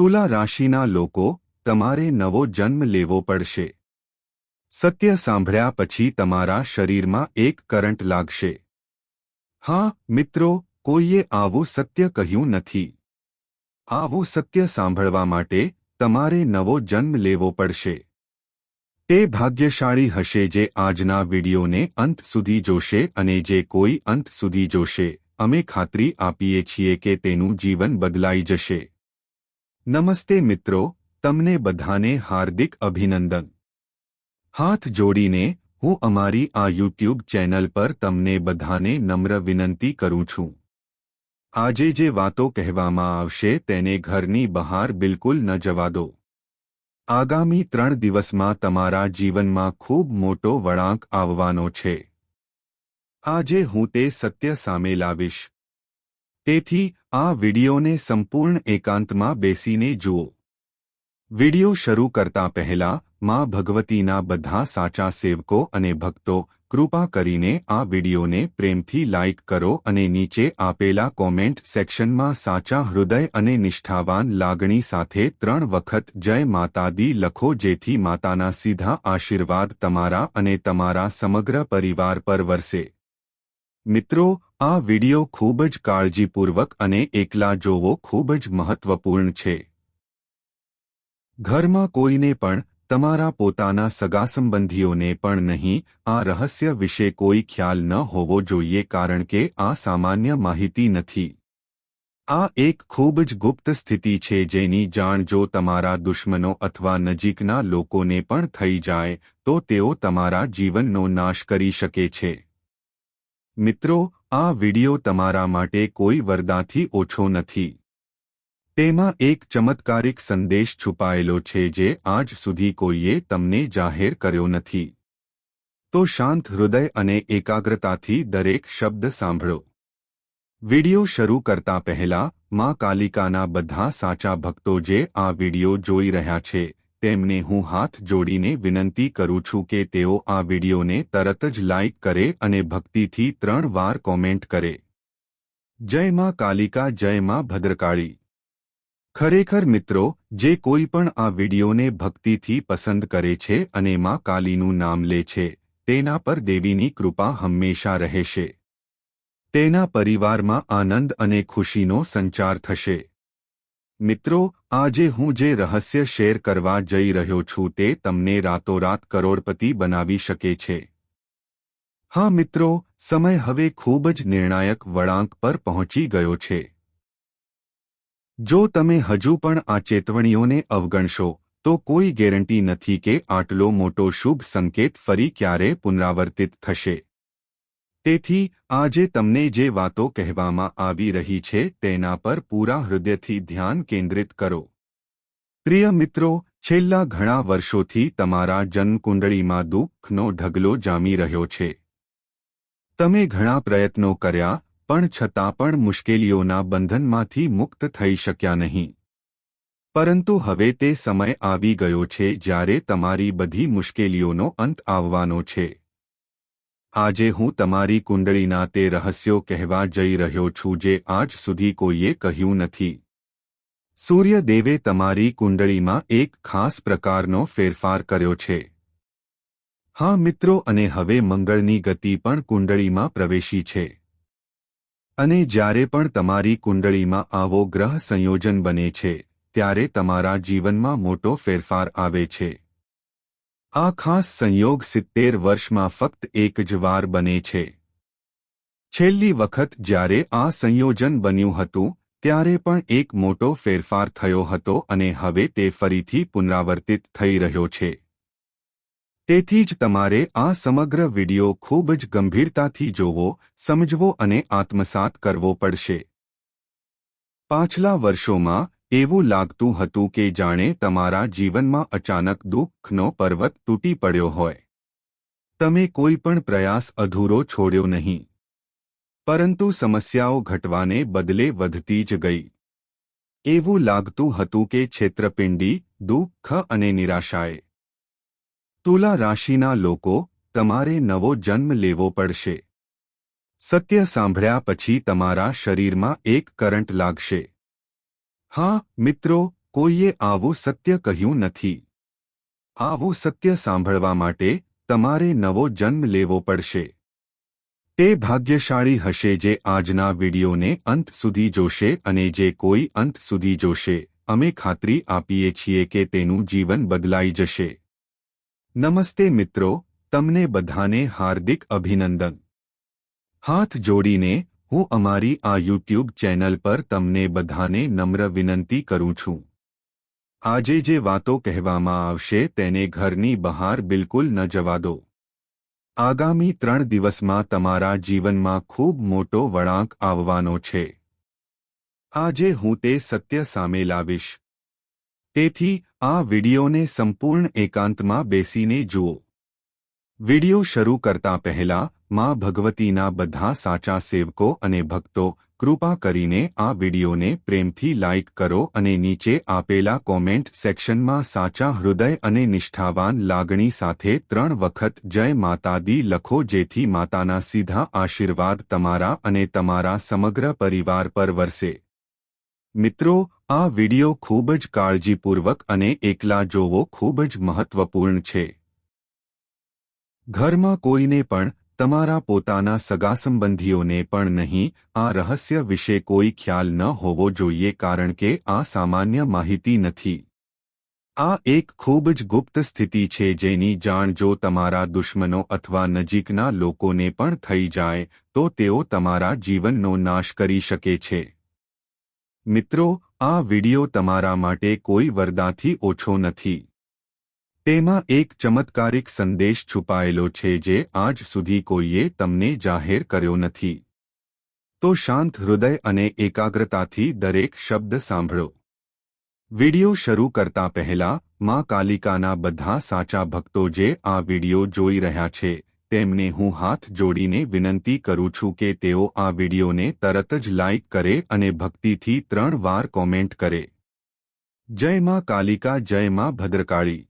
તુલા રાશિના લોકો, તમારે નવો જન્મ લેવો પડશે. સત્ય સાંભળ્યા પછી તમારા શરીરમાં એક કરંટ લાગશે. હા, મિત્રો, કોઈએ આવું સત્ય કહ્યું નથી. આવું સત્ય સાંભળવા માટે તમારે નવો જન્મ લેવો પડશે. તે ભાગ્યશાળી હશે જે આજના વિડીયોને અંત સુધી જોશે અને જે કોઈ અંત સુધી જોશે, અમે ખાતરી આપીએ છીએ કે તેનું જીવન બદલાઈ જશે. નમસ્તે મિત્રો, તમને બધાને હાર્દિક અભિનંદન. હાથ જોડીને, હું અમારી આ યુટ્યુબ ચેનલ પર તમને બધાને નમ્ર વિનંતી કરું છું. આજે જે વાતો કહેવામાં આવશે તેને ઘરની બહાર બિલકુલ ન જવા દો. આગામી ત્રણ દિવસમાં તમારા જીવનમાં ખૂબ મોટો વળાંક આવવાનો છે. આજે હું તે સત્ય સામે લાવીશ. તેથી આ વિડિયોને સંપૂર્ણ એકાંતમાં બેસીને જુઓ. વિડિયો શરૂ કરતા પહેલા માં ભગવતીના બધા સાચા સેવકો અને ભક્તો કૃપા કરીને આ વિડિયોને પ્રેમથી લાઇક કરો અને નીચે આપેલા કોમેન્ટ સેક્શનમાં સાચા હૃદય અને નિષ્ઠાવાન લાગણી સાથે ત્રણ વખત જય માતાદી લખો જેથી માતાના સીધા આશીર્વાદ તમારા અને તમારા સમગ્ર પરિવાર પર વરસે. મિત્રો, આ વિડિયો ખૂબ જ કાળજીપૂર્વક અને એકલા જોવો ખૂબ જ મહત્વપૂર્ણ છે. ઘરમાં કોઈને પણ, તમારા પોતાના સગા સંબંધીઓને પણ નહીં, આ રહસ્ય વિશે કોઈ ખ્યાલ ન હોવો જોઈએ કારણ કે આ સામાન્ય માહિતી નથી. આ એક ખૂબ જ ગુપ્ત સ્થિતિ છે જેની જાણ જો તમારા દુશ્મનો અથવા નજીકના લોકોને પણ થઈ જાય, તો તેઓ તમારા જીવનનો નાશ કરી શકે છે. મિત્રો, આ વિડિયો તમારા માટે કોઈ વરદાથી ઓછો નથી. તેમાં એક ચમત્કારિક સંદેશ છુપાયેલો છે જે આજ સુધી કોઈએ તમને જાહેર કર્યો નથી. તો શાંત હૃદય અને એકાગ્રતાથી દરેક શબ્દ સાંભળો. વિડિયો શરૂ કરતા પહેલા, માં કાલિકાના બધા સાચા ભક્તો જે આ વિડિયો જોઈ રહ્યા છે તેમને હું હાથ જોડીને વિનંતી કરું છું કે તેઓ આ વિડિયોને તરત જ લાઇક કરે અને ભક્તિથી ત્રણ વાર કોમેન્ટ કરે. જય માં કાલિકા, જય માં ભદ્રકાળી. ખરેખર મિત્રો, જે કોઈ પણ આ વિડિયોને ભક્તિથી પસંદ કરે છે અને માં કાલીનું નામ લે છે, તેના પર દેવીની કૃપા હંમેશા રહેશે. તેના પરિવારમાં આનંદ અને ખુશીનો સંચાર થશે. મિત્રો, આજે હું જે રહસ્ય શેર કરવા જઈ રહ્યો છું તે તમને રાતોરાત કરોડપતિ બનાવી શકે છે. હા મિત્રો, સમય હવે ખૂબ જ નિર્ણાયક વળાંક પર પહોંચી ગયો છે. જો તમે હજુ પણ આ ચેતવણીઓને અવગણશો, તો કોઈ ગેરંટી નથી કે આટલો મોટો શુભ સંકેત ફરી ક્યારે પુનરાવર્તિત થશે. તેથી, આજે તમને જે વાતો કહેવામાં આવી રહી છે તેના પર પૂરા હૃદયથી ધ્યાન કેન્દ્રિત કરો. પ્રિય મિત્રો, છેલ્લા ઘણા વર્ષોથી તમારા જન્મકુંડળીમાં દુઃખનો ઢગલો જામી રહ્યો છે. તમે ઘણા પ્રયત્નો કર્યા, પણ છતાં પણ મુશ્કેલીઓના બંધનમાંથી મુક્ત થઈ શક્યા નહીં. પરંતુ હવે તે સમય આવી ગયો છે જ્યારે તમારી બધી મુશ્કેલીઓનો અંત આવવાનો છે. આજે હું તમારી કુંડળીના તે રહસ્યો કહેવા જઈ રહ્યો છું જે આજ સુધી કોઈએ કહ્યું નથી. સૂર્યદેવે તમારી કુંડળીમાં એક ખાસ પ્રકારનો ફેરફાર કર્યો છે. હા મિત્રો અને હવે મંગળની ગતિ પણ કુંડળીમાં પ્રવેશી છે. અને જ્યારે પણ તમારી કુંડળીમાં આવો ગ્રહ સંયોજન બને છે, ત્યારે તમારા જીવનમાં મોટો ફેરફાર આવે છે. આ ખાસ સંયોગ સિત્તેર વર્ષમાં ફક્ત એક જ વાર બને છે. છેલ્લી વખત જ્યારે આ સંયોજન બન્યું હતું, ત્યારે પણ એક મોટો ફેરફાર થયો હતો અને હવે તે ફરીથી પુનરાવર્તિત થઈ રહ્યો છે. તેથી જ તમારે આ સમગ્ર વિડિયો ખૂબ જ ગંભીરતાથી જોવો, સમજવો અને આત્મસાત કરવો પડશે. પાછલા વર્ષોમાં એવું લાગતું હતું કે જાણે તમારા જીવનમાં અચાનક દુઃખનો પર્વત તૂટી પડ્યો હોય. તમે કોઈ પણ પ્રયાસ અધૂરો છોડ્યો નહીં. પરંતુ સમસ્યાઓ ઘટવાને બદલે વધતી જ ગઈ. એવું લાગતું હતું કે છેત્રપિંડી, દુઃખ અને નિરાશાએ. તુલા રાશિના લોકો, તમારે નવો જન્મ લેવો પડશે. સત્ય સાંભળ્યા પછી તમારા શરીરમાં એક કરંટ લાગશે. હા, મિત્રો, કોઈએ આવું સત્ય કહ્યું નથી. આવું સત્ય સાંભળવા માટે તમારે નવો જન્મ લેવો પડશે. તે ભાગ્યશાળી હશે જે આજના વિડીયોને અંત સુધી જોશે અને જે કોઈ અંત સુધી જોશે, અમે ખાતરી આપીએ છીએ કે તેનું જીવન બદલાઈ જશે. નમસ્તે મિત્રો, તમને બધાને હાર્દિક અભિનંદન. હાથ જોડીને હું અમારી આ યુટ્યુબ ચેનલ પર તમને બધાને નમ્ર વિનંતી કરું છું. આજે જે વાતો કહેવામાં આવશે તેને ઘરની બહાર બિલકુલ ન જવા દો. આગામી ત્રણ દિવસમાં તમારા જીવનમાં ખૂબ મોટો વળાંક આવવાનો છે. આજે હું તે સત્ય સામે લાવીશ. તેથી, આ વિડિયોને સંપૂર્ણ એકાંતમાં બેસીને જુઓ. વિડિયો શરૂ કરતા પહેલા માં ભગવતીના બધા સાચા સેવકો અને ભક્તો, કૃપા કરીને આ વિડિયોને પ્રેમથી લાઇક કરો અને નીચે આપેલા કોમેન્ટ સેક્શનમાં સાચા હૃદય અને નિષ્ઠાવાન લાગણી સાથે ત્રણ વખત જય માતાદી લખો જેથી માતાના સીધા આશીર્વાદ તમારા અને તમારા સમગ્ર પરિવાર પર વરસે. મિત્રો, આ વિડિયો ખૂબ જ કાળજીપૂર્વક અને એકલા જોવો ખૂબ જ મહત્વપૂર્ણ છે. ઘરમાં કોઈને પણ તમારા પોતાના સગા સંબંધીઓને પણ નહીં, આ રહસ્ય વિશે કોઈ ખ્યાલ ન હોવો જોઈએ કારણ કે આ સામાન્ય માહિતી નથી. આ એક ખૂબ જ ગુપ્ત સ્થિતિ છે જેની જાણ જો તમારા દુશ્મનો અથવા નજીકના લોકોને પણ થઈ જાય, તો તેઓ તમારા જીવનનો નાશ કરી શકે છે. મિત્રો, આ વિડિયો તમારા માટે કોઈ વરદાથી ઓછો નથી. તેમાં એક ચમત્કારિક સંદેશ છુપાયેલો છે જે આજ સુધી કોઈએ તમને જાહેર કર્યો નથી. તો શાંત હૃદય અને એકાગ્રતાથી દરેક શબ્દ સાંભળો. વિડિયો શરૂ કરતા પહેલા, માં કાલિકાના બધા સાચા ભક્તો જે આ વિડિયો જોઈ રહ્યા છે, તેમને હું હાથ જોડીને વિનંતી કરું છું કે તેઓ આ વિડિયોને તરત જ લાઇક કરે અને ભક્તિથી ત્રણ વાર કોમેન્ટ કરે. જય માં કાલિકા, જય માં ભદ્રકાળી.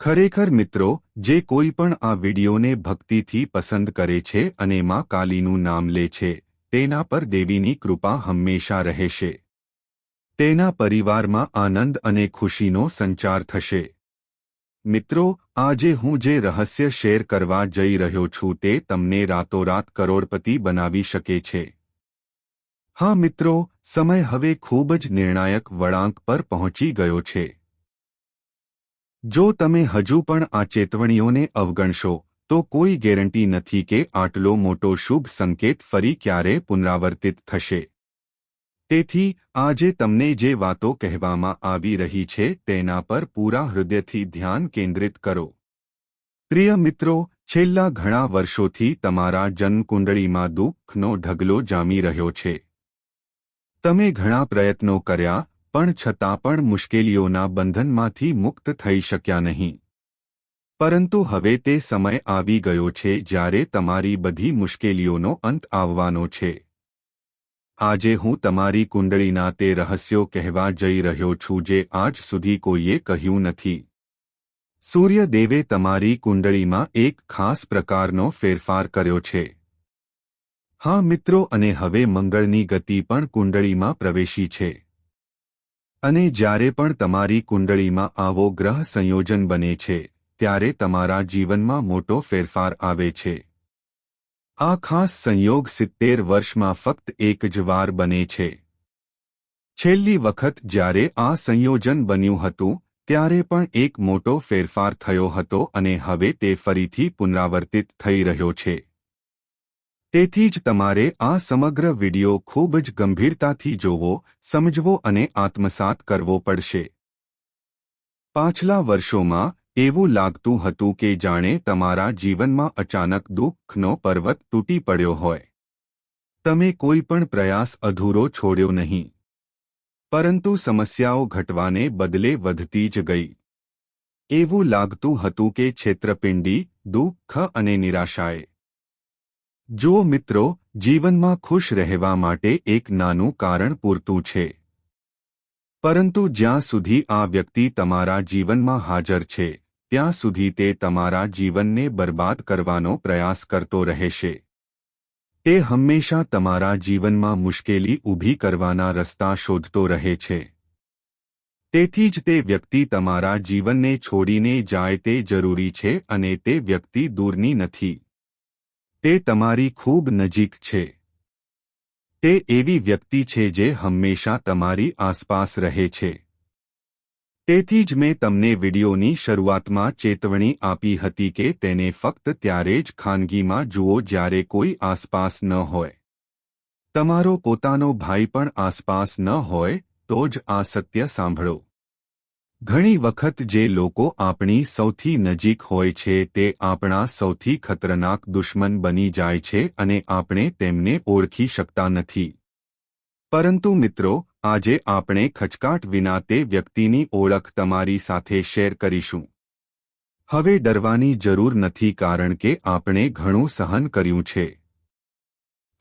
ખરેખર મિત્રો, જે કોઈ પણ આ વિડીયોને ભક્તિથી પસંદ કરે છે અને માં કાલીનું નામ લે છે, તેના પર દેવીની કૃપા હંમેશા રહેશે. તેના પરિવારમાં આનંદ અને ખુશીનો સંચાર થશે. મિત્રો, આજે હું જે રહસ્ય શેર કરવા જઈ રહ્યો છું તે તમને રાતોરાત કરોડપતિ બનાવી શકે છે. હા મિત્રો, સમય હવે ખૂબ જ નિર્ણાયક વળાંક પર પહોંચી ગયો છે. જો તમે હજુ પણ આ ચેતવણીઓને અવગણશો, તો કોઈ ગેરંટી નથી કે આટલો મોટો શુભ સંકેત ફરી ક્યારે પુનરાવર્તિત થશે. તેથી, આજે તમને જે વાતો કહેવામાં આવી રહી છે તેના પર પૂરા હૃદયથી ધ્યાન કેન્દ્રિત કરો. પ્રિય મિત્રો, છેલ્લા ઘણા વર્ષોથી તમારા જન્મકુંડળીમાં દુઃખનો ઢગલો જામી રહ્યો છે. તમે ઘણા પ્રયત્નો કર્યા પણ છતાં પણ મુશ્કેલીઓના બંધનમાંથી મુક્ત થઈ શક્યા નહીં. પરંતુ હવે તે સમય આવી ગયો છે જ્યારે તમારી બધી મુશ્કેલીઓનો અંત આવવાનો છે. આજે હું તમારી કુંડળીના તે રહસ્યો કહેવા જઈ રહ્યો છું જે આજ સુધી કોઈએ કહ્યું નથી. સૂર્યદેવે તમારી કુંડળીમાં એક ખાસ પ્રકારનો ફેરફાર કર્યો છે. હા મિત્રો અને હવે મંગળની ગતિ પણ કુંડળીમાં પ્રવેશી છે. અને જ્યારે પણ તમારી કુંડળીમાં આવો ગ્રહ સંયોજન બને છે, ત્યારે તમારા જીવનમાં મોટો ફેરફાર આવે છે. આ ખાસ સંયોગ સિત્તેર વર્ષમાં ફક્ત એક જ વાર બને છે. છેલ્લી વખત જ્યારે આ સંયોજન બન્યું હતું, ત્યારે પણ એક મોટો ફેરફાર થયો હતો અને હવે તે ફરીથી પુનરાવર્તિત થઈ રહ્યો છે. તેથી જ તમારે આ સમગ્ર વિડિયો ખૂબ જ ગંભીરતાથી જોવો, સમજવો અને આત્મસાત કરવો પડશે. પાછલા વર્ષોમાં એવું લાગતું હતું કે જાણે તમારા જીવનમાં અચાનક દુઃખનો પર્વત તૂટી પડ્યો હોય. તમે કોઈ પણ પ્રયાસ અધૂરો છોડ્યો નહીં. પરંતુ સમસ્યાઓ ઘટવાને બદલે વધતી જ ગઈ. એવું લાગતું હતું કે છેત્રપિંડી, દુઃખ અને નિરાશાએ જો મિત્રો, જીવનમાં ખુશ રહેવા માટે એક નાનું કારણ પૂરતું છે. પરંતુ જ્યાં સુધી આ વ્યક્તિ તમારા જીવનમાં હાજર છે, ત્યાં સુધી તે તમારા જીવનને બરબાદ કરવાનો પ્રયાસ કરતો રહેશે. તે હંમેશા તમારા જીવનમાં મુશ્કેલી ઊભી કરવાના રસ્તા શોધતો રહે છે. તેથી જ તે વ્યક્તિ તમારા જીવનને છોડીને જાય તે જરૂરી છે અને તે વ્યક્તિ દૂરની નથી. તે તમારી ખૂબ નજીક છે. તે એવી વ્યક્તિ છે જે હંમેશા તમારી આસપાસ રહે છે. તેથી જ મેં તમને વિડિયોની શરૂઆતમાં ચેતવણી આપી હતી કે તેને ફક્ત ત્યારે જ ખાનગીમાં જુઓ જ્યારે કોઈ આસપાસ ન હોય. તમારો પોતાનો ભાઈ પણ આસપાસ ન હોય, તો જ આ સત્ય સાંભળો. ઘણી વખત જે લોકો આપણી સૌથી નજીક હોય છે તે આપણા સૌથી ખતરનાક દુશ્મન બની જાય છે અને આપણે તેમને ઓળખી શકતા નથી. પરંતુ મિત્રો, આજે આપણે ખચકાટ વિના તે વ્યક્તિની ઓળખ તમારી સાથે શેર કરીશું. હવે ડરવાની જરૂર નથી કારણ કે આપણે ઘણું સહન કર્યું છે.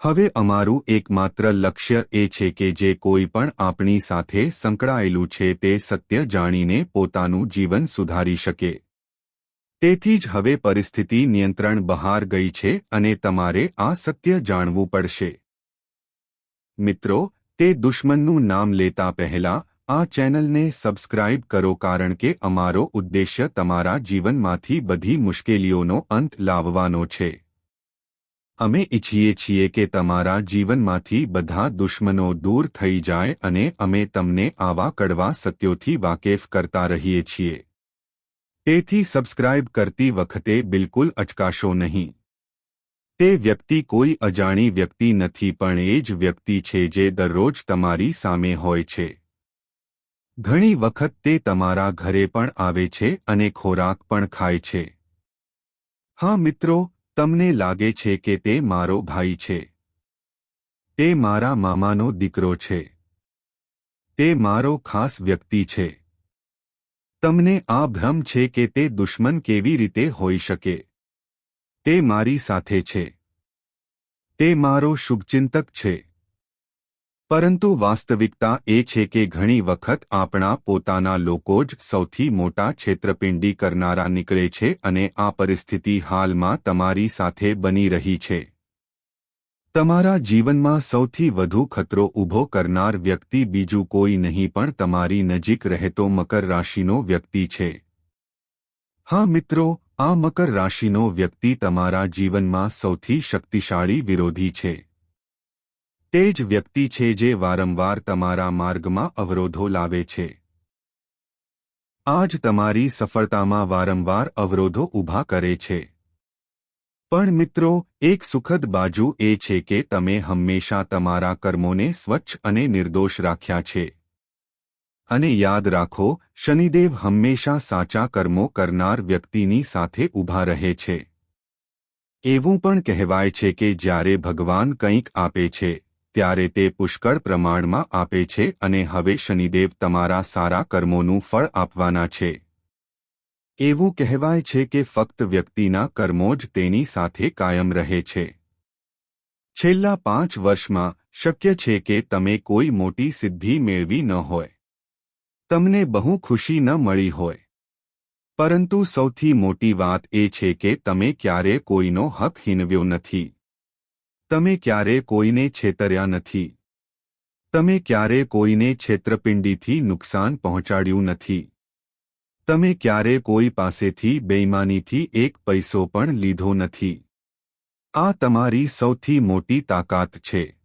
હવે અમારું એકમાત્ર લક્ષ્ય એ છે કે જે કોઈ પણ આપણી સાથે સંકળાયેલું છે તે સત્ય જાણીને પોતાનું જીવન સુધારી શકે. તેથી જ હવે પરિસ્થિતિ નિયંત્રણ બહાર ગઈ છે અને તમારે આ સત્ય જાણવું પડશે. મિત્રો, તે દુશ્મનનું નામ લેતા પહેલા આ ચેનલને સબસ્ક્રાઇબ કરો કારણ કે અમારો ઉદ્દેશ્ય તમારા જીવનમાંથી બધી મુશ્કેલીઓનો અંત લાવવાનો છે. અમે ઈચ્છીએ છીએ કે તમારા જીવનમાંથી બધા દુશ્મનો દૂર થઈ જાય અને અમે તમને આવા કડવા સત્યોથી વાકેફ કરતા રહીએ છીએ. તેથી સબસ્ક્રાઇબ કરતી વખતે બિલકુલ અચકાશો નહીં. તે વ્યક્તિ કોઈ અજાણી વ્યક્તિ નથી પણ એ જ વ્યક્તિ છે જે દરરોજ તમારી સામે હોય છે. ઘણી વખત તે તમારા ઘરે પણ આવે છે અને ખોરાક પણ ખાય છે. હા મિત્રો તમને લાગે છે કે તે મારો ભાઈ છે. તે મારા મામાનો દીકરો છે. તે મારો ખાસ વ્યક્તિ છે. તમને આ ભ્રમ છે કે તે દુશ્મન કેવી રીતે હોઈ શકે. તે મારી સાથે છે. તે મારો શુભચિંતક છે. પરંતુ વાસ્તવિકતા એ છે કે ઘણી વખત આપણા પોતાના લોકો જ સૌથી મોટા છેતરપિંડી કરનારા નીકળે છે અને આ પરિસ્થિતિ હાલમાં તમારી સાથે બની રહી છે. તમારા જીવનમાં સૌથી વધુ ખતરો ઊભો કરનાર વ્યક્તિ બીજું કોઈ નહીં પણ તમારી નજીક રહેતો મકર રાશિનો વ્યક્તિ છે. હા મિત્રો, આ મકર રાશિનો વ્યક્તિ તમારા જીવનમાં સૌથી શક્તિશાળી વિરોધી છે. તે જ વ્યક્તિ છે જે વારંવાર તમારા માર્ગમાં અવરોધો લાવે છે. આજ તમારી સફળતામાં વારંવાર અવરોધો ઊભા કરે છે. પણ મિત્રો, એક સુખદ બાજુ એ છે કે તમે હંમેશા તમારા કર્મોને સ્વચ્છ અને નિર્દોષ રાખ્યા છે. અને યાદ રાખો, શનિદેવ હંમેશા સાચા કર્મો કરનાર વ્યક્તિની સાથે ઊભા રહે છે. એવું પણ કહેવાય છે કે જ્યારે ભગવાન કંઈક આપે છે ત્યારે તે પુષ્કળ પ્રમાણમાં આપે છે અને હવે શનિદેવ તમારા સારા કર્મોનું ફળ આપવાના છે. એવું કહેવાય છે કે ફક્ત વ્યક્તિના કર્મો જ તેની સાથે કાયમ રહે છે. છેલ્લા પાંચ વર્ષમાં શક્ય છે કે તમે કોઈ મોટી સિદ્ધિ મેળવી ન હોય. તમને બહુ ખુશી ન મળી હોય. પરંતુ સૌથી મોટી વાત એ છે કે તમે ક્યારે કોઈનો હક હિનવ્યો નથી. તમે ક્યારે કોઈને છેતર્યા નથી? તમે ક્યારે કોઈને છેતરપિંડીથી નુકસાન પહોંચાડ્યું નથી? તમે ક્યારે કોઈ પાસેથી બેઈમાનીથી એક પૈસો પણ લીધો નથી? આ તમારી સૌથી મોટી તાકાત છે.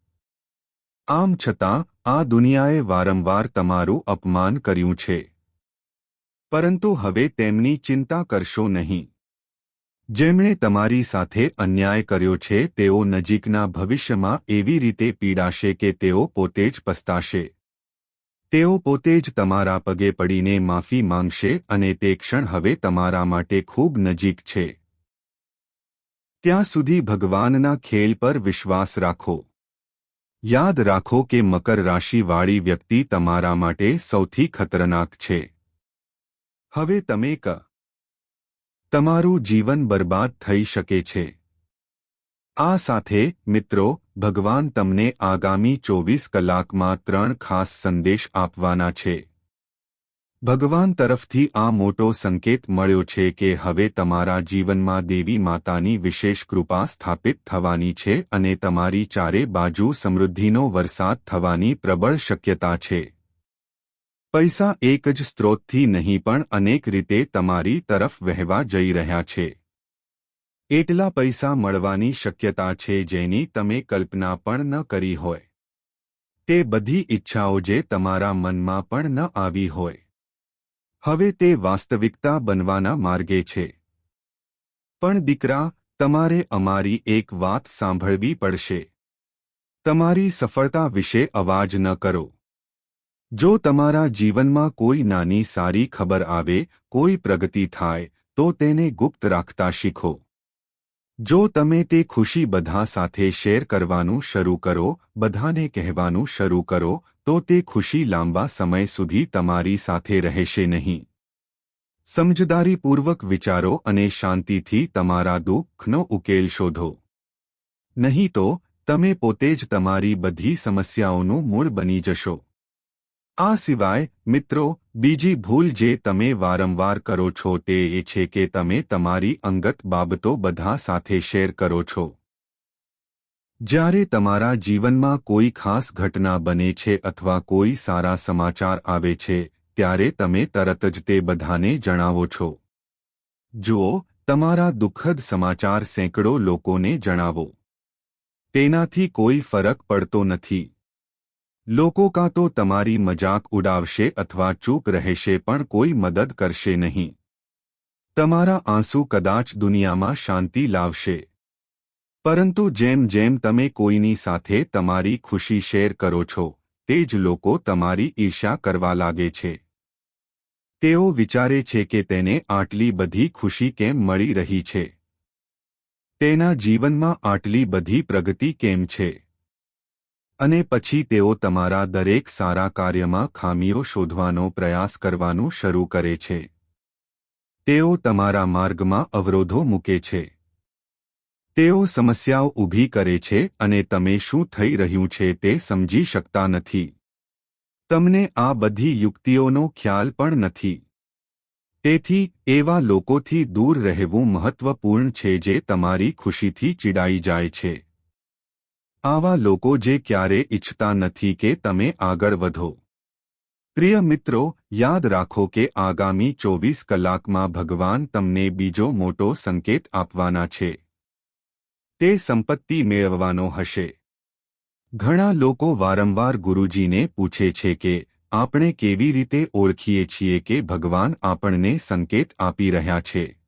આમ છતાં, આ દુનિયાએ વારંવાર તમારું અપમાન કર્યું છે. પરંતુ હવે તેમની ચિંતા કરશો નહીં. જેમણે તમારી સાથે અન્યાય કર્યો છે, તેઓ નજીકના ભવિષ્યમાં એવી રીતે પીડાશે કે તેઓ પોતે જ પસ્તાશે. તેઓ પોતે જ તમારા પગે પડીને માફી માંગશે અને તે ક્ષણ હવે તમારા માટે ખૂબ નજીક છે. ત્યાં સુધી ભગવાનના ખેલ પર વિશ્વાસ રાખો. યાદ રાખો કે મકર રાશિવાળી વ્યક્તિ તમારા માટે સૌથી ખતરનાક છે. હવે તમે ક તમારું જીવન બરબાદ થઈ શકે છે. આ સાથે, મિત્રો, ભગવાન તમને આગામી ચોવીસ કલાકમાં ત્રણ ખાસ સંદેશ આપવાના છે. ભગવાન તરફથી આ મોટો સંકેત મળ્યો છે કે હવે તમારા જીવનમાં દેવી માતાની વિશેષ કૃપા સ્થાપિત થવાની છે અને તમારી ચારે બાજુ સમૃદ્ધિનો વરસાદ થવાની પ્રબળ શક્યતા છે. પૈસા એક જ સ્ત્રોતથી નહીં પણ અનેક રીતે તમારી તરફ વહેવા જઈ રહ્યા છે. એટલા પૈસા મળવાની શક્યતા છે જેની તમે કલ્પના પણ ન કરી હોય. તે બધી ઈચ્છાઓ જે તમારા મનમાં પણ ન આવી હોય. હવે તે વાસ્તવિકતા બનવાના માર્ગે છે. પણ દીકરા, તમારે અમારી એક વાત સાંભળવી પડશે. તમારી સફળતા વિશે અવાજ ન કરો. જો તમારા જીવનમાં કોઈ નાની સારી ખબર આવે, કોઈ પ્રગતિ થાય, તો તેને ગુપ્ત રાખતા શીખો. જો તમે તે ખુશી બધા સાથે શેર કરવાનું શરૂ કરો, બધાને કહેવાનું શરૂ કરો, તો તે ખુશી લાંબા સમય સુધી તમારી સાથે રહેશે નહીં. સમજદારીપૂર્વક વિચારો અને શાંતિથી તમારા દુઃખનો ઉકેલ શોધો. નહીં તો, તમે પોતે જ તમારી બધી સમસ્યાઓનું મૂળ બની જશો. આ સિવાય, મિત્રો, બીજી ભૂલ જે તમે વારંવાર કરો છો તે એ છે કે તમે તમારી અંગત બાબતો બધા સાથે શેર કરો છો. જ્યારે તમારા જીવનમાં કોઈ ખાસ ઘટના બને છે અથવા કોઈ સારા સમાચાર આવે છે, ત્યારે તમે તરત જ તે બધાને જણાવો છો. જુઓ તમારા દુઃખદ સમાચાર સેંકડો લોકોને જણાવો. તેનાથી કોઈ ફરક પડતો નથી. લોકો કાં તો તમારી મજાક ઉડાવશે અથવા ચૂપ રહેશે પણ કોઈ મદદ કરશે નહીં. તમારા આંસુ કદાચ દુનિયામાં શાંતિ લાવશે. પરંતુ જેમ જેમ તમે કોઈની સાથે તમારી ખુશી શેર કરો છો, તે જ લોકો તમારી ઈર્ષા કરવા લાગે છે. તેઓ વિચારે છે કે તેને આટલી બધી ખુશી કેમ મળી રહી છે? તેના જીવનમાં આટલી બધી પ્રગતિ કેમ છે? અને પછી તેઓ તમારા દરેક સારા કાર્યમાં ખામીઓ શોધવાનો પ્રયાસ કરવાનું શરૂ કરે છે. તેઓ તમારા માર્ગમાં અવરોધો મૂકે છે. તેઓ સમસ્યાઓ ઊભી કરે છે અને તમે શું થઈ રહ્યું છે તે સમજી શકતા નથી. તમને આ બધી યુક્તિઓનો ખ્યાલ પણ નથી. તેથી, એવા લોકોથી દૂર રહેવું મહત્વપૂર્ણ છે જે તમારી ખુશીથી ચીડાઈ જાય છે. આવા લોકો જે ક્યારે ઇચ્છતા નથી કે તમે આગળ વધો. પ્રિય મિત્રો, યાદ રાખો કે આગામી ચોવીસ કલાકમાં ભગવાન તમને બીજો મોટો સંકેત આપવાના છે. તે સંપત્તિ મેળવવાનો હશે. ઘણા લોકો વારંવાર ગુરુજીને પૂછે છે કે, આપણે કેવી રીતે ઓળખીએ છીએ કે ભગવાન આપણને સંકેત આપી રહ્યા છે?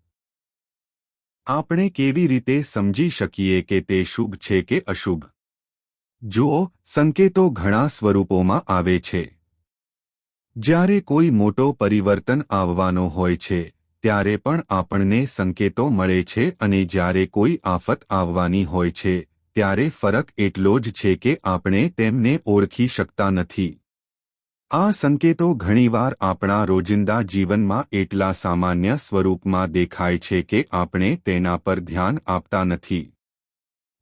આપણે કેવી રીતે સમજી શકીએ કે તે શુભ છે કે અશુભ? જુઓ, સંકેતો ઘણા સ્વરૂપોમાં આવે છે. જ્યારે કોઈ મોટો પરિવર્તન આવવાનો હોય છે, ત્યારે પણ આપણને સંકેતો મળે છે અને જ્યારે કોઈ આફત આવવાની હોય છે, ત્યારે ફરક એટલો જ છે કે આપણે તેમને ઓળખી શકતા નથી. આ સંકેતો ઘણીવાર આપણા રોજિંદા જીવનમાં એટલા સામાન્ય સ્વરૂપમાં દેખાય છે કે આપણે તેના પર ધ્યાન આપતા નથી.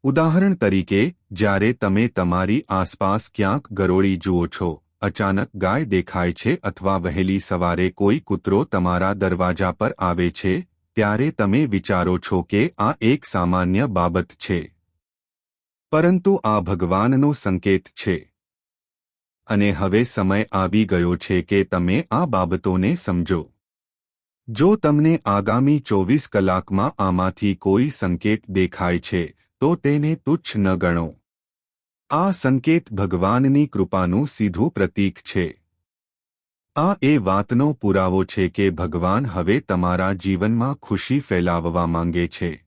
ઉદાહરણ તરીકે, જ્યારે તમે તમારી આસપાસ ક્યાંક ગરોળી જુઓ છો, અચાનક ગાય દેખાય છે અથવા વહેલી સવારે કોઈ કૂતરો તમારા દરવાજા પર આવે છે, ત્યારે તમે વિચારો છો કે આ એક સામાન્ય બાબત છે. પરંતુ આ ભગવાનનો સંકેત છે. અને હવે સમય આવી ગયો છે કે તમે આ બાબતોને સમજો. જો તમને આગામી ચોવીસ કલાકમાં આમાંથી કોઈ સંકેત દેખાય છે તો તેને તુચ્છ ન ગણો. આ સંકેત ભગવાનની કૃપાનું સીધું પ્રતીક છે. આ એ વાતનો પુરાવો છે કે ભગવાન હવે તમારા જીવનમાં ખુશી ફેલાવવા માંગે છે.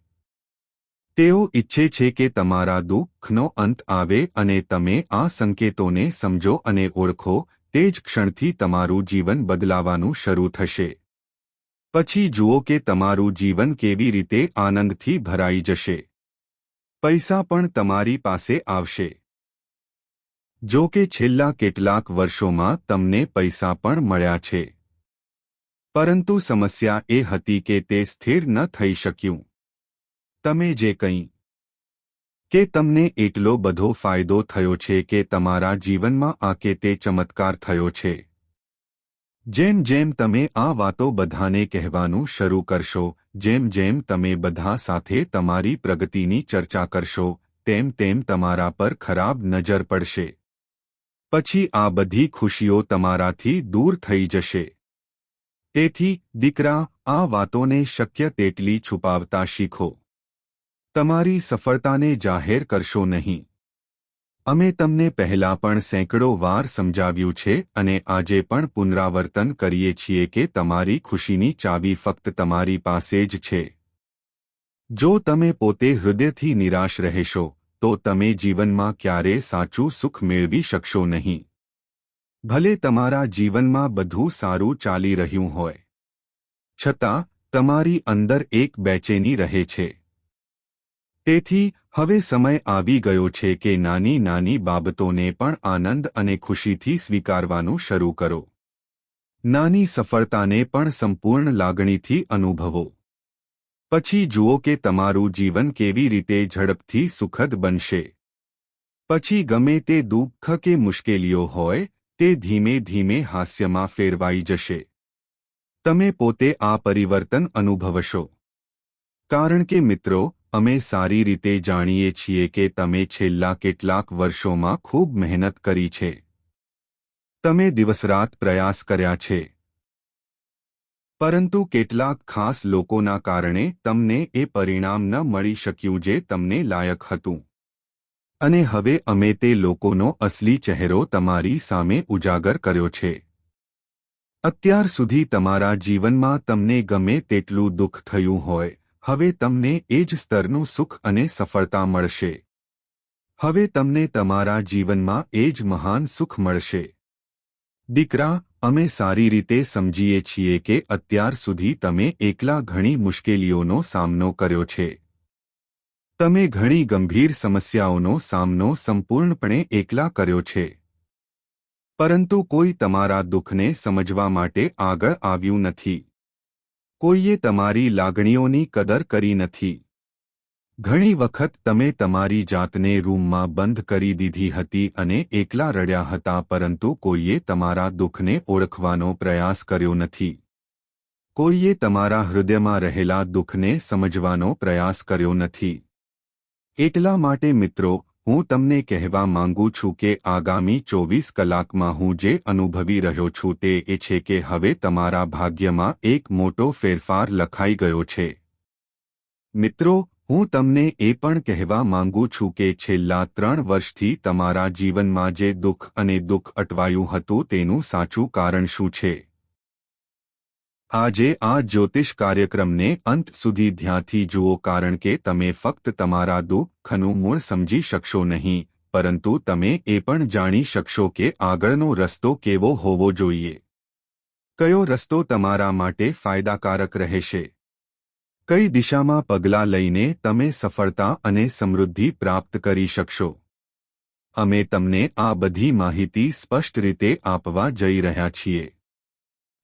તેઓ ઈચ્છે છે કે તમારા દુઃખનો અંત આવે અને તમે આ સંકેતોને સમજો અને ઓળખો, તે જ ક્ષણથી તમારું જીવન બદલાવાનું શરૂ થશે. પછી જુઓ કે તમારું જીવન કેવી રીતે આનંદથી ભરાઈ જશે. પૈસા પણ તમારી પાસે આવશે. જો કે છેલ્લા કેટલાક વર્ષોમાં તમને પૈસા પણ મળ્યા છે. પરંતુ સમસ્યા એ હતી કે તે સ્થિર ન થઈ શક્યું. તમે જે કંઈ કે તમને એટલો બધો ફાયદો થયો છે કે તમારા જીવનમાં આ કે તે ચમત્કાર થયો છે. જેમ જેમ તમે આ વાતો બધાને કહેવાનું શરૂ કરશો, જેમ જેમ તમે બધા સાથે તમારી પ્રગતિની ચર્ચા કરશો, તેમ તેમ તમારા પર ખરાબ નજર પડશે. પછી આ બધી ખુશીઓ તમારાથી દૂર થઈ જશે. તેથી, દીકરા, આ વાતોને શક્ય તેટલી છુપાવતા શીખો. તમારી સફળતાને જાહેર કરશો નહીં. અમે તમને પહેલા પણ સેંકડો વાર સમજાવ્યું છે અને આજે પણ પુનરાવર્તન કરીએ છીએ કે તમારી ખુશીની ચાવી ફક્ત તમારી પાસે જ છે. જો તમે પોતે હૃદયથી નિરાશ રહેશો, તો તમે જીવનમાં ક્યારે સાચું સુખ મેળવી શકશો નહીં. ભલે તમારા જીવનમાં બધું સારું ચાલી રહ્યું હોય. છતાં, તમારી અંદર એક બેચેની રહે છે. તેથી હવે સમય આવી ગયો છે કે નાની નાની બાબતોને પણ આનંદ અને ખુશીથી સ્વીકારવાનું શરૂ કરો. નાની સફળતાને પણ સંપૂર્ણ લાગણીથી અનુભવો. પછી જુઓ કે તમારું જીવન કેવી રીતે ઝડપથી સુખદ બનશે. પછી ગમે તે દુઃખ કે મુશ્કેલીઓ હોય, તે ધીમે ધીમે હાસ્યમાં ફેરવાઈ જશે. તમે પોતે આ પરિવર્તન અનુભવશો. કારણ કે મિત્રો અમે સારી રીતે જાણીએ છીએ કે તમે છેલ્લા કેટલાક વર્ષોમાં ખૂબ મહેનત કરી છે. તમે દિવસરાત પ્રયાસ કર્યા છે. પરંતુ કેટલાક ખાસ લોકોના કારણે તમને એ પરિણામ ન મળી શક્યું જે તમને લાયક હતું. અને હવે અમે તે લોકોનો અસલી ચહેરો તમારી સામે ઉજાગર કર્યો છે. અત્યાર સુધી તમારા જીવનમાં તમને ગમે તેટલું દુઃખ થયું હોય. હવે તમને એ જ સ્તરનું સુખ અને સફળતા મળશે. હવે તમને તમારા જીવનમાં એ જ મહાન સુખ મળશે. દીકરા, અમે સારી રીતે સમજીએ છીએ કે અત્યાર સુધી તમે એકલા ઘણી મુશ્કેલીઓનો સામનો કર્યો છે. તમે ઘણી ગંભીર સમસ્યાઓનો સામનો સંપૂર્ણપણે એકલા કર્યો છે. પરંતુ કોઈ તમારા દુઃખને સમજવા માટે આગળ આવ્યું નથી. કોઈએ તમારી લાગણીઓની કદર કરી નથી. ઘણી વખત તમે તમારી જાતને રૂમમાં બંધ કરી દીધી હતી અને એકલા રડ્યા હતા પરંતુ કોઈએ તમારા દુઃખને ઓળખવાનો પ્રયાસ કર્યો નથી. કોઈએ તમારા હૃદયમાં રહેલા દુઃખને સમજવાનો પ્રયાસ કર્યો નથી. એટલા માટે મિત્રો હું તમને કહેવા માંગુ છું કે આગામી ચોવીસ કલાકમાં હું જે અનુભવી રહ્યો છું તે એ છે કે હવે તમારા ભાગ્યમાં એક મોટો ફેરફાર લખાઈ ગયો છે. મિત્રો, હું તમને એ પણ કહેવા માંગુ છું કે છેલ્લા ત્રણ વર્ષથી તમારા જીવનમાં જે દુઃખ અને દુઃખ અટવાયું હતું તેનું સાચું કારણ શું છે? આજે આ જ્યોતિષ કાર્યક્રમને અંત સુધી ધ્યાનથી જુઓ કારણ કે તમે ફક્ત તમારા દુઃખનું મૂળ સમજી શકશો નહીં, પરંતુ તમે એ પણ જાણી શકશો કે આગળનો રસ્તો કેવો હોવો જોઈએ. કયો રસ્તો તમારા માટે ફાયદાકારક રહેશે? કઈ દિશામાં પગલાં લઈને તમે સફળતા અને સમૃદ્ધિ પ્રાપ્ત કરી શકશો? અમે તમને આ બધી માહિતી સ્પષ્ટ રીતે આપવા જઈ રહ્યા છીએ.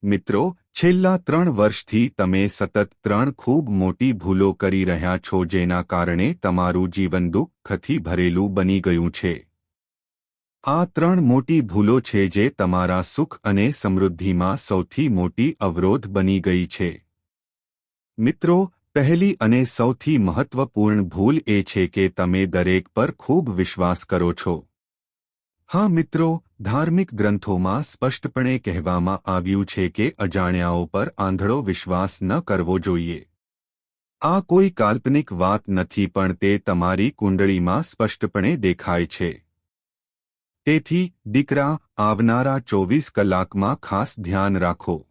મિત્રો, છેલ્લા ત્રણ વર્ષથી તમે સતત ત્રણ ખૂબ મોટી ભૂલો કરી રહ્યા છો જેના કારણે તમારું જીવન દુઃખથી ભરેલું બની ગયું છે. આ ત્રણ મોટી ભૂલો છે જે તમારા સુખ અને સમૃદ્ધિમાં સૌથી મોટી અવરોધ બની ગઈ છે. મિત્રો, પહેલી અને સૌથી મહત્વપૂર્ણ ભૂલ એ છે કે તમે દરેક પર ખૂબ વિશ્વાસ કરો છો. હા મિત્રો, ધાર્મિક ગ્રંથોમાં સ્પષ્ટપણે કહેવામાં આવ્યું છે કે અજાણ્યાઓ પર આંધળો વિશ્વાસ ન કરવો જોઈએ. આ કોઈ કાલ્પનિક વાત નથી પણ તે તમારી કુંડળીમાં સ્પષ્ટપણે દેખાય છે. તેથી, દીકરા, આવનારા ચોવીસ કલાકમાં ખાસ ધ્યાન રાખો.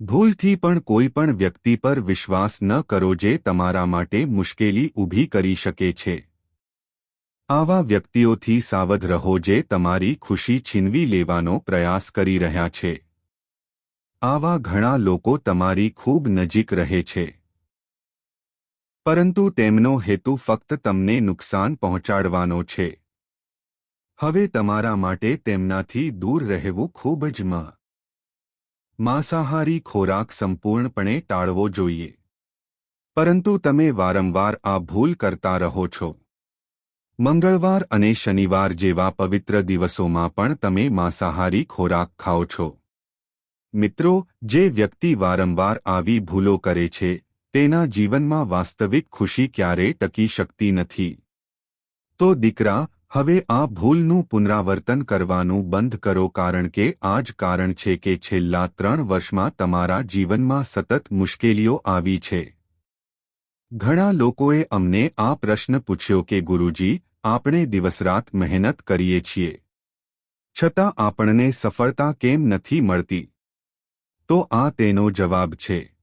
ભૂલથી પણ કોઈ પણ વ્યક્તિ પર વિશ્વાસ ન કરો જે તમારા માટે મુશ્કેલી ઊભી કરી શકે છે. આવા વ્યક્તિઓથી સાવધ રહો જે તમારી ખુશી છીનવી લેવાનો પ્રયાસ કરી રહ્યા છે. આવા ઘણા લોકો તમારી ખૂબ નજીક રહે છે. પરંતુ તેમનો હેતુ ફક્ત તમને નુકસાન પહોંચાડવાનો છે. હવે તમારા માટે તેમનાથી દૂર રહેવું ખૂબ જ મ. માંસાહારી ખોરાક સંપૂર્ણપણે ટાળવો જોઈએ. પરંતુ તમે વારંવાર આ ભૂલ કરતા રહો છો. મંગળવાર અને શનિવાર જેવા પવિત્ર દિવસોમાં પણ તમે માંસાહારી ખોરાક ખાઓ છો. મિત્રો, જે વ્યક્તિ વારંવાર આવી ભૂલો કરે છે, તેના જીવનમાં વાસ્તવિક ખુશી ક્યારે ટકી શકતી નથી. તો દીકરા, હવે આ ભૂલનું પુનરાવર્તન કરવાનું બંધ કરો કારણ કે આ જ કારણ છે કે છેલ્લા ત્રણ વર્ષમાં તમારા જીવનમાં સતત મુશ્કેલીઓ આવી છે. ઘણા લોકોએ અમને આ પ્રશ્ન પૂછ્યો કે, ગુરુજી આપણે દિવસરાત મહેનત કરીએ છીએ. છતાં આપણને સફળતા કેમ નથી મળતી? તો આ તેનો જવાબ છે.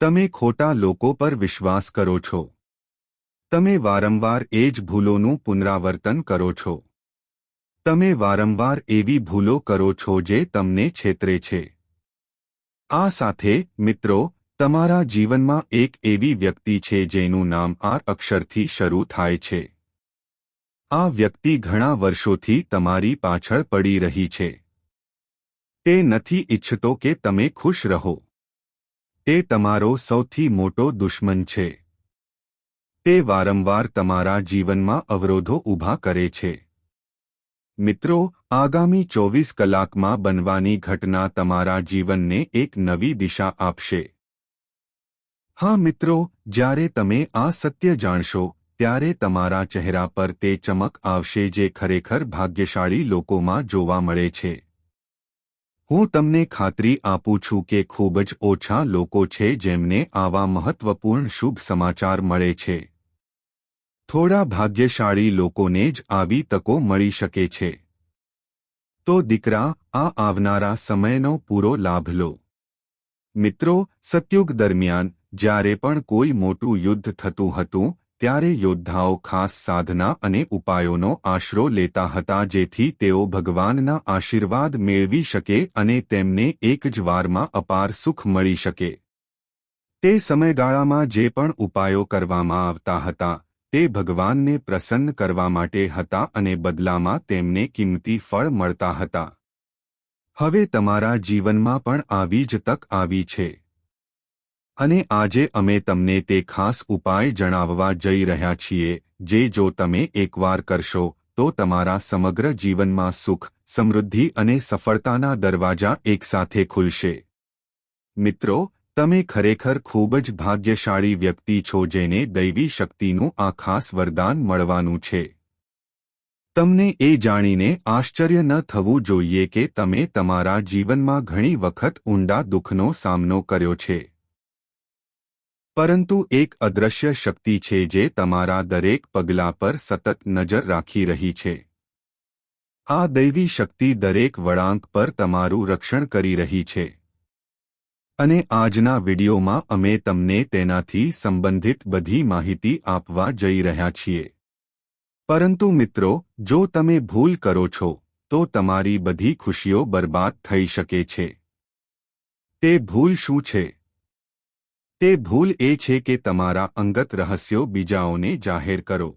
તમે ખોટા લોકો પર વિશ્વાસ કરો છો. તમે વારંવાર એ જ ભૂલોનું પુનરાવર્તન કરો છો. તમે વારંવાર એવી ભૂલો કરો છો જે તમને છેતરે છે. આ સાથે, મિત્રો, તમારા જીવનમાં એક એવી વ્યક્તિ છે જેનું નામ આર અક્ષરથી શરૂ થાય છે. આ વ્યક્તિ ઘણા વર્ષોથી તમારી પાછળ પડી રહી છે. તે નથી ઇચ્છતો કે તમે ખુશ રહો. તે તમારો સૌથી મોટો દુશ્મન છે. તે વારંવાર તમારા જીવનમાં અવરોધો ઊભા કરે છે. મિત્રો, આગામી ચોવીસ કલાકમાં બનવાની ઘટના તમારા જીવનને એક નવી દિશા આપશે. હા મિત્રો, જ્યારે તમે આ સત્ય જાણશો ત્યારે તમારા ચહેરા પર તે ચમક આવશે જે ખરેખર ભાગ્યશાળી લોકોમાં જોવા મળે છે. હું તમને ખાતરી આપું છું કે ખૂબ જ ઓછા લોકો છે જેમને આવા મહત્વપૂર્ણ શુભ સમાચાર મળે છે. થોડા ભાગ્યશાળી લોકોને જ આવી તકો મળી શકે છે. તો દીકરા, આ આવનારા સમયનો પૂરો લાભ લો. મિત્રો, સત્યુગ દરમિયાન જ્યારે પણ કોઈ મોટું યુદ્ધ થતું હતું ત્યારે યોદ્ધાઓ ખાસ સાધના અને ઉપાયોનો આશરો લેતા હતા જેથી તેઓ ભગવાનના આશીર્વાદ મેળવી શકે અને તેમને એક જ વારમાં અપાર સુખ મળી શકે. તે સમયગાળામાં જે પણ ઉપાયો કરવામાં આવતા હતા, તે ભગવાનને પ્રસન્ન કરવા માટે હતા અને બદલામાં તેમને કિંમતી ફળ મળતા હતા. હવે તમારા જીવનમાં પણ આવી જ તક આવી છે. અને આજે અમે તમને તે ખાસ ઉપાય જણાવવા જઈ રહ્યા છીએ, જે જો તમે એકવાર કરશો, તો તમારા સમગ્ર જીવનમાં સુખ, સમૃદ્ધિ અને સફળતાના દરવાજા એકસાથે ખુલશે. મિત્રો, તમે ખરેખર ખૂબ જ ભાગ્યશાળી વ્યક્તિ છો જેને દૈવી શક્તિનું આ ખાસ વરદાન મળવાનું છે. તમને એ જાણીને આશ્ચર્ય ન થવું જોઈએ કે તમે તમારા જીવનમાં ઘણી વખત ઊંડા દુઃખનો સામનો કર્યો છે. પરંતુ એક અદૃશ્ય શક્તિ છે જે તમારા દરેક પગલા પર સતત નજર રાખી રહી છે. આ દૈવી શક્તિ દરેક વળાંક પર તમારું રક્ષણ કરી રહી છે. અને આજના વિડિયોમાં અમે તમને તેનાથી સંબંધિત બધી માહિતી આપવા જઈ રહ્યા છીએ. પરંતુ મિત્રો, જો તમે ભૂલ કરો છો, તો તમારી બધી ખુશીઓ બરબાદ થઈ શકે છે. તે ભૂલ શું છે? તે ભૂલ એ છે કે તમારા અંગત રહસ્યો બીજાઓને જાહેર કરો.